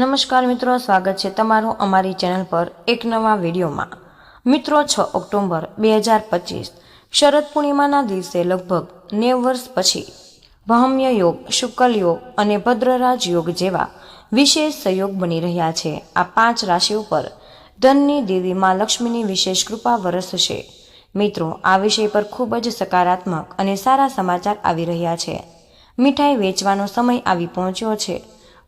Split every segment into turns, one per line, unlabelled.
નમસ્કાર મિત્રો, સ્વાગત છે તમારું અમારી ચેનલ પર એક નવા વિડીયોમાં. મિત્રો, છ ઓક્ટોબર બે હજાર પચીસ, શરદ પૂર્ણિમાના દિવસે લગભગ નેવ વર્ષ પછી વહમ્ય યોગ, શુકલ યોગ અને ભદ્રરાજ યોગ જેવા વિશેષ સંયોગ બની રહ્યા છે. આ પાંચ રાશિ ઉપર ધનની દેવી માં લક્ષ્મીની વિશેષ કૃપા વરસશે. મિત્રો, આ વિષય પર ખૂબ જ સકારાત્મક અને સારા સમાચાર આવી રહ્યા છે. મીઠાઈ વેચવાનો સમય આવી પહોંચ્યો છે.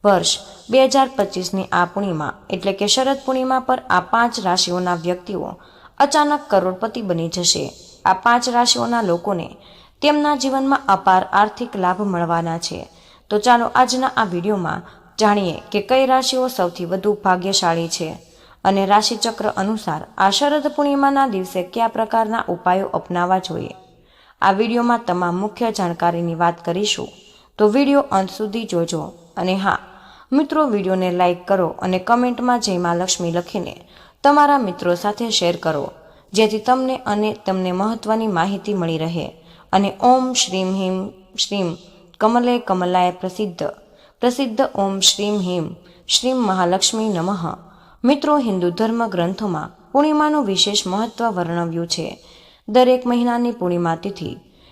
વર્ષ બે હજાર પચીસની આ પૂર્ણિમા એટલે કે શરદ પૂર્ણિમા પર આ પાંચ રાશિઓના વ્યક્તિઓ અચાનક કરોડપતિ બની જશે. આ પાંચ રાશિઓના લોકોને તેમના જીવનમાં અપાર આર્થિક લાભ મળવાના છે. તો ચાલો આજના આ વિડીયોમાં જાણીએ કે કઈ રાશિઓ સૌથી વધુ ભાગ્યશાળી છે અને રાશિચક્ર અનુસાર આ શરદ પૂર્ણિમાના દિવસે કયા પ્રકારના ઉપાયો અપનાવવા જોઈએ. આ વિડીયોમાં તમામ મુખ્ય જાણકારીની વાત કરીશું. તો વીડિયો અંત સુધી જોજો. અને હા મિત્રો, વિડીયોને લાઇક કરો અને કમેન્ટમાં જય મા લક્ષ્મી લખીને તમારા મિત્રો સાથે શેર કરો, જેથી તમને અને તમને મહત્વની માહિતી મળી રહે. અને ઓમ શ્રીમ હિમ શ્રીમ કમલે કમલાય પ્રસિદ્ધ પ્રસિદ્ધ ઓમ શ્રીમ હિમ શ્રીમ મહાલક્ષ્મી નમઃ. મિત્રો, હિન્દુ ધર્મ ગ્રંથોમાં પૂર્ણિમાનું વિશેષ મહત્વ વર્ણવ્યું છે. દરેક મહિનાની પૂર્ણિમા તિથિ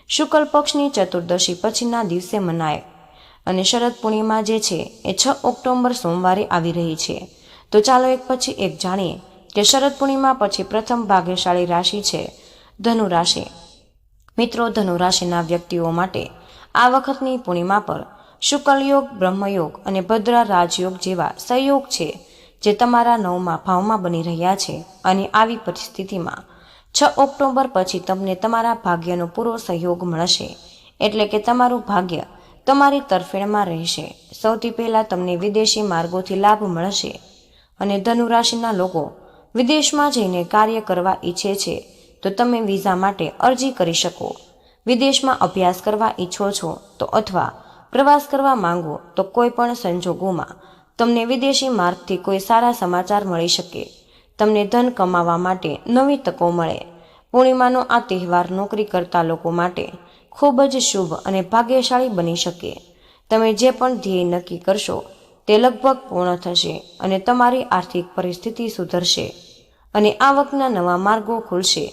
શુક્લ પક્ષની ચતુર્દશી પછીના દિવસે મનાય. અને શરદ પૂર્ણિમા જે છે એ છ ઓક્ટોબર સોમવારે આવી રહી છે. તો ચાલો એક પછી એક જાણીએ કે શરદ પૂર્ણિમા પછી પ્રથમ ભાગ્યશાળી રાશિ છે ધનુ રાશિ. મિત્રો, ધનુ રાશિના વ્યક્તિઓ માટે આ વખતની પૂર્ણિમા પર શુક્લ યોગ બ્રહ્મયોગ અને ભદ્ર રાજયોગ જેવા સહયોગ છે જે તમારા નવમાં ભાવમાં બની રહ્યા છે અને આવી પરિસ્થિતિમાં છ ઓક્ટોબર પછી તમને તમારા ભાગ્યનો પૂરો સહયોગ મળશે. એટલે કે તમારું ભાગ્ય તમારી તરફેણમાં રહેશે. સૌથી પહેલાં તમને વિદેશી માર્ગોથી લાભ મળશે અને ધનુ રાશિના લોકો વિદેશમાં જઈને કાર્ય કરવા ઈચ્છે છે, તો તમે વિઝા માટે અરજી કરી શકો. વિદેશમાં અભ્યાસ કરવા ઈચ્છો છો તો અથવા પ્રવાસ કરવા માંગો તો કોઈ પણ સંજોગોમાં તમને વિદેશી માર્ગથી કોઈ સારા સમાચાર મળી શકે. તમને ધન કમાવા માટે નવી તકો મળે. પૂર્ણિમાનો આ તહેવાર નોકરી કરતા લોકો માટે ખૂબ જ શુભ અને ભાગ્યશાળી બની શકે. તમે જે પણ ધ્યેય નક્કી કરશો, તે લગભગ પૂર્ણ થશે અને તમારી આર્થિક પરિસ્થિતિ સુધરશે અને આવકના નવા માર્ગો ખુલશે.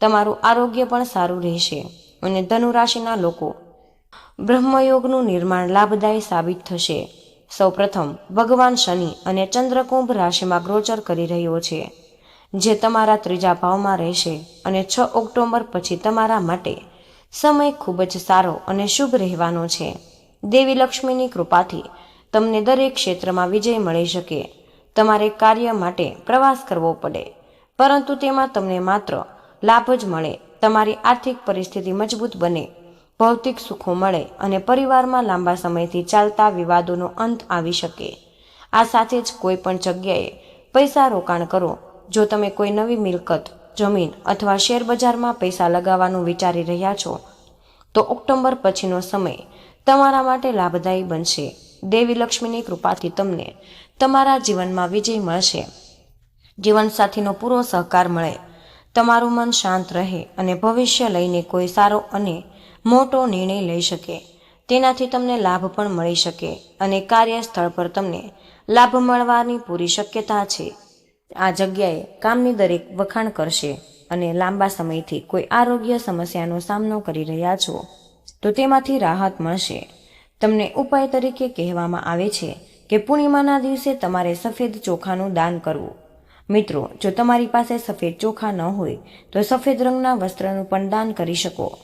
તમારું આરોગ્ય પણ સારું રહેશે અને ધનુ રાશિના લોકો બ્રહ્મયોગનું નિર્માણ લાભદાયી સાબિત થશે. સૌપ્રથમ ભગવાન શનિ અને ચંદ્રકુંભ રાશિમાં ગોચર કરી રહ્યો છે, જે તમારા ત્રીજા ભાવમાં રહેશે અને છ ઓક્ટોબર પછી તમારા માટે સમય ખૂબ જ સારો અને શુભ રહેવાનો છે. દેવી લક્ષ્મીની કૃપાથી તમને દરેક ક્ષેત્રમાં વિજય મળી શકે. તમારે કાર્ય માટે પ્રવાસ કરવો પડે. પરંતુ તેમાં તમને માત્ર લાભ જ મળે. તમારી આર્થિક પરિસ્થિતિ મજબૂત બને. ભૌતિક સુખો મળે અને પરિવારમાં લાંબા સમયથી ચાલતા વિવાદોનો અંત આવી શકે. આ સાથે જ કોઈ પણ જગ્યાએ પૈસા રોકાણ કરો. જો તમે કોઈ નવી મિલકત જમીન અથવા શેર બજારમાં પૈસા લગાવવાનું વિચારી રહ્યા છો, તો ઓક્ટોબર પછીનો સમય તમારા માટે લાભદાયી બનશે. દેવી લક્ષ્મીની કૃપાથી તમને તમારા જીવનમાં વિજય મળશે. જીવનસાથીનો પૂરો સહકાર મળે. તમારું મન શાંત રહે અને ભવિષ્ય લઈને કોઈ સારો અને મોટો નિર્ણય લઈ શકે. તેનાથી તમને લાભ પણ મળી શકે અને કાર્યસ્થળ પર તમને લાભ મળવાની પૂરી શક્યતા છે. આ જગ્યાએ કામની દરેક વખાણ કરશે અને લાંબા સમયથી કોઈ આરોગ્ય સમસ્યાનો સામનો કરી રહ્યા છો, તો તેમાંથી રાહત મળશે. તમને ઉપાય તરીકે કહેવામાં આવે છે કે પૂર્ણિમાના દિવસે તમારે સફેદ ચોખાનું દાન કરવું. મિત્રો, જો તમારી પાસે સફેદ ચોખા ન હોય, તો સફેદ રંગના વસ્ત્રનું પણ દાન કરી શકો.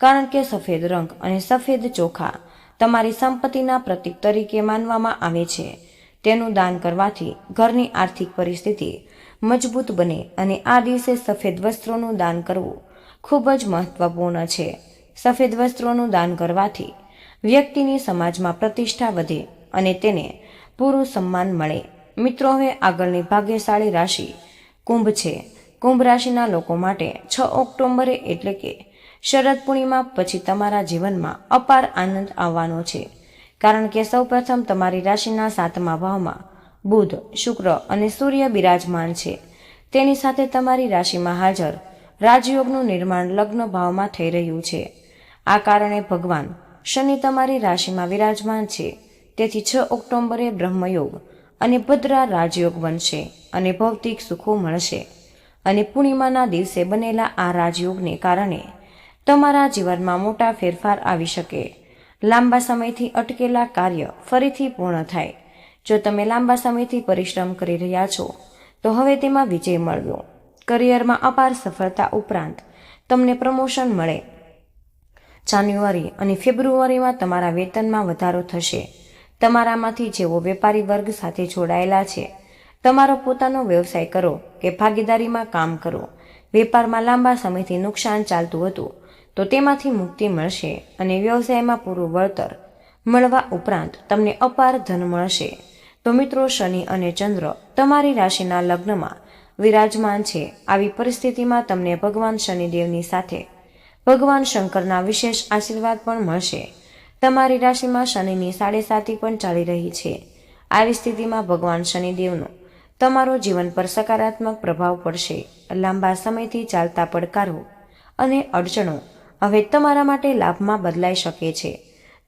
કારણ કે સફેદ રંગ અને સફેદ ચોખા તમારી સંપત્તિના પ્રતીક તરીકે માનવામાં આવે છે. તેનું દાન કરવાથી ઘરની આર્થિક પરિસ્થિતિ મજબૂત બને અને આ દિવસે સફેદ વસ્ત્રોનું દાન કરવું ખૂબ જ મહત્વપૂર્ણ છે. સફેદ વસ્ત્રોનું દાન કરવાથી વ્યક્તિની સમાજમાં પ્રતિષ્ઠા વધે અને તેને પૂરું સન્માન મળે. મિત્રો, હવે આગળની ભાગ્યશાળી રાશિ કુંભ છે. કુંભ રાશિના લોકો માટે છ ઓક્ટોબરે એટલે કે શરદ પૂર્ણિમા પછી તમારા જીવનમાં અપાર આનંદ આવવાનો છે. કારણ કે સૌપ્રથમ તમારી રાશિના સાતમા ભાવમાં બુધ, શુક્ર અને સૂર્ય બિરાજમાન છે. તેની સાથે તમારી રાશિમાં હાજર રાજયોગનું નિર્માણ લગ્ન ભાવમાં થઈ રહ્યું છે. આ કારણે ભગવાન શનિ તમારી રાશિમાં વિરાજમાન છે. તેથી છ ઓક્ટોબરે બ્રહ્મયોગ અને ભદ્રા રાજયોગ બનશે અને ભૌતિક સુખો મળશે. અને પૂર્ણિમાના દિવસે બનેલા આ રાજયોગને કારણે તમારા જીવનમાં મોટા ફેરફાર આવી શકે. લાંબા સમયથી અટકેલા કાર્ય ફરીથી પૂર્ણ થાય. જો તમે લાંબા સમયથી પરિશ્રમ કરી રહ્યા છો, તો હવે તેમાં વિજય મળ્યો. કરિયરમાં અપાર સફળતા ઉપરાંત તમને પ્રમોશન મળે. જાન્યુઆરી અને ફેબ્રુઆરીમાં તમારા વેતનમાં વધારો થશે. તમારામાંથી જેઓ વેપારી વર્ગ સાથે જોડાયેલા છે, તમારો પોતાનો વ્યવસાય કરો કે ભાગીદારીમાં કામ કરો. વેપારમાં લાંબા સમયથી નુકસાન ચાલતું હતું. તો તેમાંથી મુક્તિ મળશે અને વ્યવસાયમાં પૂરું વળતર મળવા ઉપરાંત તમને અપાર ધન મળશે. તો મિત્રો, શનિ અને ચંદ્ર તમારી રાશિના લગ્નમાં વિરાજમાન છે. આવી પરિસ્થિતિમાં તમને ભગવાન શનિદેવની સાથે ભગવાન શંકરના વિશેષ આશીર્વાદ પણ મળશે. તમારી રાશિમાં શનિની સાડેસાતી પણ ચાલી રહી છે. આવી સ્થિતિમાં ભગવાન શનિદેવનો તમારો જીવન પર સકારાત્મક પ્રભાવ પડશે. લાંબા સમયથી ચાલતા પડકારો અને અડચણો હવે તમારા માટે લાભમાં બદલાઈ શકે છે.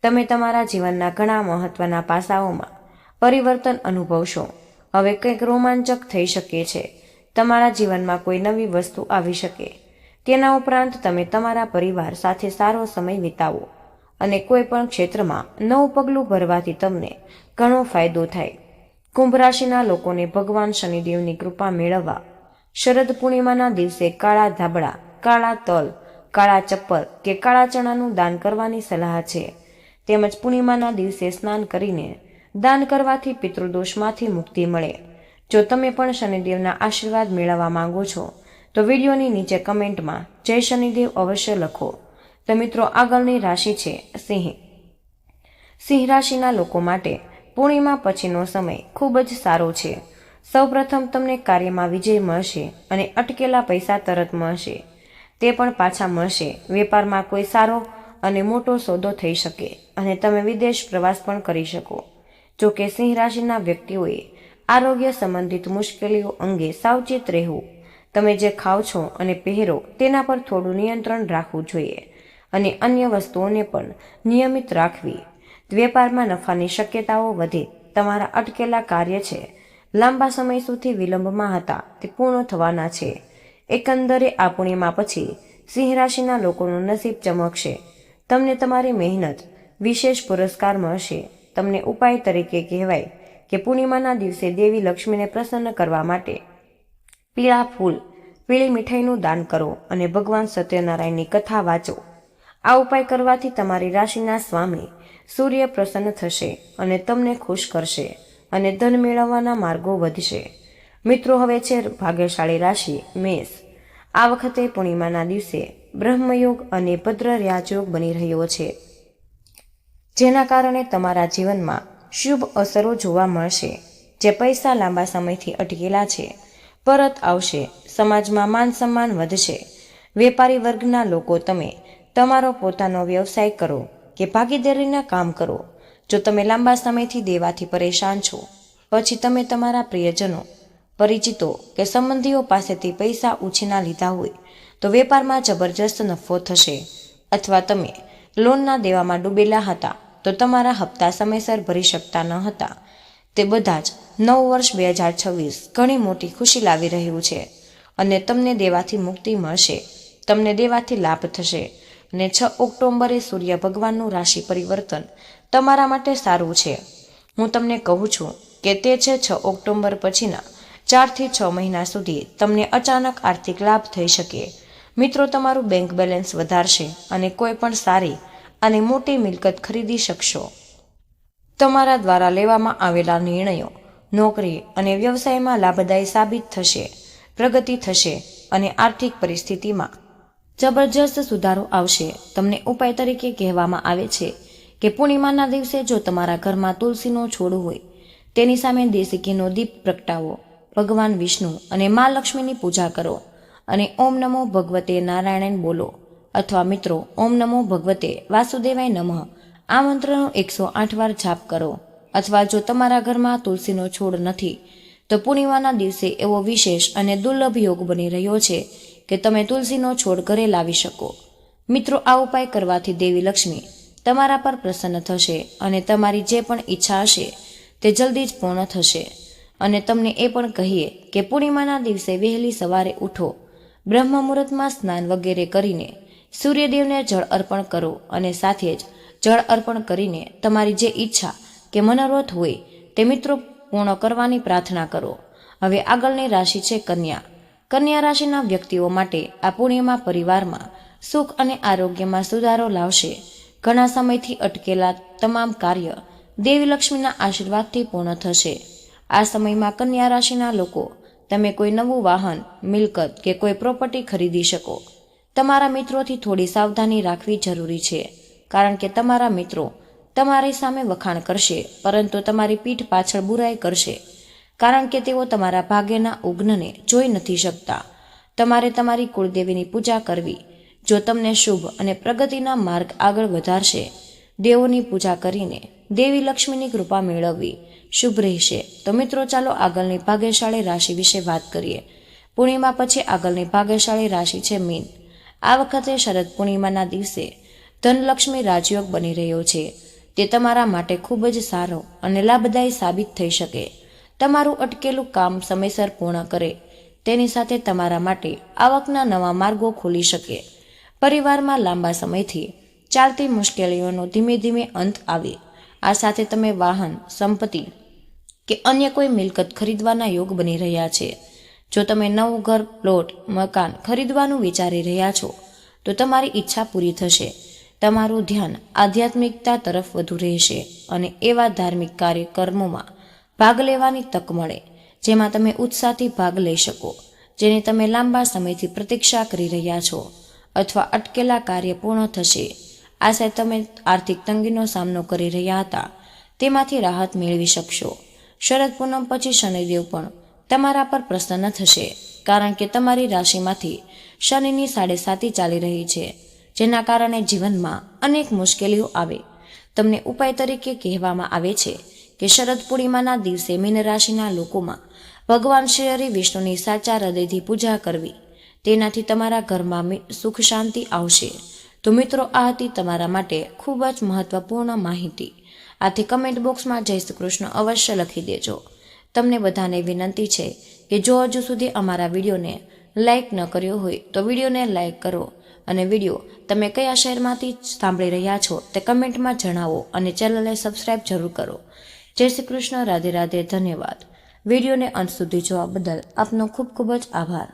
તમે તમારા જીવનના ઘણા મહત્વના પાસાઓમાં પરિવર્તન અનુભવશો. હવે કંઈક રોમાંચક થઈ શકે છે. તમારા જીવનમાં કોઈ નવી વસ્તુ આવી શકે. તેના ઉપરાંત તમે તમારા પરિવાર સાથે સારો સમય વિતાવો અને કોઈ પણ ક્ષેત્રમાં નવું પગલું ભરવાથી તમને ઘણો ફાયદો થાય. કુંભ રાશિના લોકોને ભગવાન શનિદેવની કૃપા મેળવવા શરદ પૂર્ણિમાના દિવસે કાળા ધાબળા, કાળા તલ કાળા ચપ્પલ કે કાળા ચણાનું દાન કરવાની સલાહ છે. તેમજ પૂર્ણિમાના દિવસે સ્નાન કરીને દાન કરવાથી પિતૃદોષમાંથી મુક્તિ મળે. જો તમે પણ શનિદેવના આશીર્વાદ મેળવવા માંગો છો, તો વિડીયોની નીચે કમેન્ટમાં જય શનિદેવ અવશ્ય લખો. તો મિત્રો, આગળની રાશિ છે સિંહ. સિંહ રાશિના લોકો માટે પૂર્ણિમા પછીનો સમય ખૂબ જ સારો છે. સૌપ્રથમ તમને કાર્યમાં વિજય મળશે અને અટકેલા પૈસા તરત મળશે. તે પણ પાછા મળશે. વેપારમાં કોઈ સારો અને મોટો સોદો થઈ શકે અને તમે વિદેશ પ્રવાસ પણ કરી શકો. જો કે સિંહ રાશિના વ્યક્તિઓએ આરોગ્ય સંબંધિત મુશ્કેલીઓ અંગે સાવચેત રહેવું. તમે જે ખાઓ છો અને પહેરો તેના પર થોડું નિયંત્રણ રાખવું જોઈએ અને અન્ય વસ્તુઓને પણ નિયમિત રાખવી. વેપારમાં નફાની શક્યતાઓ વધે. તમારા અટકેલા કાર્ય છે. લાંબા સમય સુધી વિલંબમાં હતા. તે પૂર્ણ થવાના છે. એકંદરે આ પૂર્ણિમા પછી સિંહ રાશિના લોકોનું નસીબ ચમકશે. તમને તમારી મહેનત, વિશેષ પુરસ્કાર મળશે. તમને ઉપાય તરીકે કહેવાય કે પૂર્ણિમાના દિવસે દેવી લક્ષ્મીને પ્રસન્ન કરવા માટે પીળા ફૂલ, પીળી મીઠાઈનું દાન કરો અને ભગવાન સત્યનારાયણની કથા વાંચો. આ ઉપાય કરવાથી તમારી રાશિના સ્વામી સૂર્ય પ્રસન્ન થશે અને તમને ખુશ કરશે અને ધન મેળવવાના માર્ગો વધશે. મિત્રો, હવે છે ભાગ્યશાળી રાશિ મેષ. આ વખતે પૂર્ણિમાના દિવસે બ્રહ્મયોગ અને ભદ્ર રાજયોગ બની રહ્યો છે. જેના કારણે તમારા જીવનમાં શુભ અસરો જોવા મળશે. જે પૈસા લાંબા સમયથી અટકેલા છે. પરત આવશે. સમાજમાં માન સન્માન વધશે. વેપારી વર્ગના લોકો, તમે તમારો પોતાનો વ્યવસાય કરો કે ભાગીદારીના કામ કરો. જો તમે લાંબા સમયથી દેવાથી પરેશાન છો, પછી તમે તમારા પ્રિયજનો પરિચિતો કે સંબંધીઓ પાસેથી પૈસા ઉછીના લીધા હોય, તો વેપારમાં જબરજસ્ત નફો થશે. અથવા તમે લોનના દેવામાં ડૂબેલા હતા, તો તમારા હપ્તા સમયસર ભરી શકતા ન હતા. તે બધા જ નવ વર્ષ બે હજાર છવ્વીસ ઘણી મોટી ખુશી લાવી રહ્યું છે. અને તમને દેવાથી મુક્તિ મળશે. તમને દેવાથી લાભ થશે. અને છ ઓક્ટોબરે સૂર્ય ભગવાનનું રાશિ પરિવર્તન તમારા માટે સારું છે. હું તમને કહું છું કે તે છે છ ઓક્ટોબર પછીના ચારથી છ મહિના સુધી તમને અચાનક આર્થિક લાભ થઈ શકે. મિત્રો, તમારું બેંક બેલેન્સ વધારશે અને કોઈ પણ સારી અને મોટી મિલકત ખરીદી શકશો. તમારા દ્વારા લેવામાં આવેલા નિર્ણયો નોકરી અને વ્યવસાયમાં લાભદાયી સાબિત થશે, પ્રગતિ થશે અને આર્થિક પરિસ્થિતિમાં જબરજસ્ત સુધારો આવશે. તમને ઉપાય તરીકે કહેવામાં આવે છે કે પૂર્ણિમાના દિવસે જો તમારા ઘરમાં તુલસીનો છોડ હોય, તેની સામે દેશી ઘીનો દીપ પ્રગટાવો. ભગવાન વિષ્ણુ અને મા લક્ષ્મીની પૂજા કરો અને ઓમ નમો ભગવતે નારાયણ બોલો. અથવા મિત્રો, ઓમ નમો ભગવતે વાસુદેવાય નમઃ. આ મંત્રનો એકસો આઠ વાર જાપ કરો. અથવા જો તમારા ઘરમાં તુલસીનો છોડ નથી, તો પૂર્ણિમાના દિવસે એવો વિશેષ અને દુર્લભ યોગ બની રહ્યો છે કે તમે તુલસીનો છોડ ઘરે લાવી શકો. મિત્રો, આ ઉપાય કરવાથી દેવી લક્ષ્મી તમારા પર પ્રસન્ન થશે અને તમારી જે પણ ઈચ્છા હશે તે જલ્દી જ પૂર્ણ થશે. અને તમને એ પણ કહીએ કે પૂર્ણિમાના દિવસે વહેલી સવારે ઉઠો બ્રહ્મ મુહૂર્તમાં સ્નાન વગેરે કરીને સૂર્યદેવને જળ અર્પણ કરો અને સાથે જ જળ અર્પણ કરીને તમારી જે ઈચ્છા કે મનોરથ હોય તે મિત્રો પૂર્ણ કરવાની પ્રાર્થના કરો. હવે આગળની રાશિ છે કન્યા. કન્યા રાશિના વ્યક્તિઓ માટે આ પૂર્ણિમા પરિવારમાં સુખ અને આરોગ્યમાં સુધારો લાવશે. ઘણા સમયથી અટકેલા તમામ કાર્ય દેવી લક્ષ્મીના આશીર્વાદથી પૂર્ણ થશે. આ સમયમાં કન્યા રાશિના લોકો, તમે કોઈ નવું વાહન, મિલકત કે કોઈ પ્રોપર્ટી ખરીદી શકો. તમારા મિત્રોથી થોડી સાવધાની રાખવી જરૂરી છે, કારણ કે તમારા મિત્રો તમારી સામે વખાણ કરશે, પરંતુ તમારી પીઠ પાછળ બુરાઈ કરશે, કારણ કે તેઓ તમારા ભાગ્યના ઉગ્નને જોઈ નથી શકતા. તમારે તમારી કુળદેવીની પૂજા કરવી. જો તમને શુભ અને પ્રગતિના માર્ગ આગળ વધારશે, દેવોની પૂજા કરીને દેવી લક્ષ્મીની કૃપા મેળવવી. શુભ રહેશે. તો મિત્રો, ચાલો આગળની ભાગ્યશાળી રાશિ વિશે વાત કરીએ. પૂર્ણિમા પછી આગળની ભાગ્યશાળી રાશિ છે મીન. આ વખતે શરદ પૂર્ણિમાના દિવસે ધનલક્ષ્મી રાજયોગ બની રહ્યો છે. તે તમારા માટે ખૂબ જ સારો અને લાભદાયી સાબિત થઈ શકે. તમારું અટકેલું કામ સમયસર પૂર્ણ કરે. તેની સાથે તમારા માટે આવકના નવા માર્ગો ખોલી શકે. પરિવારમાં લાંબા સમયથી ચાલતી મુશ્કેલીઓનો ધીમે ધીમે અંત આવે. આ સાથે તમે વાહન, સંપત્તિ કે અન્ય કોઈ મિલકત ખરીદવાના યોગ બની રહ્યા છે. જો તમે નવું ઘર, પ્લોટ, મકાન ખરીદવાનું વિચારી રહ્યા છો, તો તમારી ઈચ્છા પૂરી થશે. તમારું ધ્યાન આધ્યાત્મિકતા તરફ વધુ રહેશે અને એવા ધાર્મિક કાર્યક્રમોમાં ભાગ લેવાની તક મળે, જેમાં તમે ઉત્સાહથી ભાગ લઈ શકો, જેની તમે લાંબા સમયથી પ્રતીક્ષા કરી રહ્યા છો અથવા અટકેલા કાર્ય પૂર્ણ થશે. આશા તમે આર્થિક તંગીનો સામનો કરી રહ્યા હતા. તેમાંથી રાહત મેળવી શકશો. શરદ પૂનમ પછી શનિદેવ પણ. તમારા પર પ્રસન્ન થશે, કારણ કે તમારી રાશિમાંથી શનિની સાડે સાતી ચાલી રહી છે, જેના કારણે જીવનમાં અનેક મુશ્કેલીઓ આવે. તમને ઉપાય તરીકે કહેવામાં આવે છે કે શરદ પૂર્ણિમાના દિવસે મીન રાશિના લોકોમાં ભગવાન શ્રી હરિ વિષ્ણુની સાચા હૃદયથી પૂજા કરવી. તેનાથી તમારા ઘરમાં સુખ શાંતિ આવશે. તો મિત્રો, આ હતી તમારા માટે ખૂબ જ મહત્વપૂર્ણ માહિતી. આથી કમેન્ટ બોક્સમાં જય શ્રી કૃષ્ણ અવશ્ય લખી દેજો. તમને બધાને વિનંતી છે કે જો હજુ સુધી અમારા વિડીયોને લાઇક ન કર્યો હોય, તો વિડીયોને લાઇક કરો અને વીડિયો તમે કયા શહેરમાંથી સાંભળી રહ્યા છો તે કમેન્ટમાં જણાવો અને ચેનલને સબસ્ક્રાઇબ જરૂર કરો. જય શ્રી કૃષ્ણ, રાધે રાધે, ધન્યવાદ. વિડીયોને અંત સુધી જોવા બદલ આપનો ખૂબ ખૂબ જ આભાર.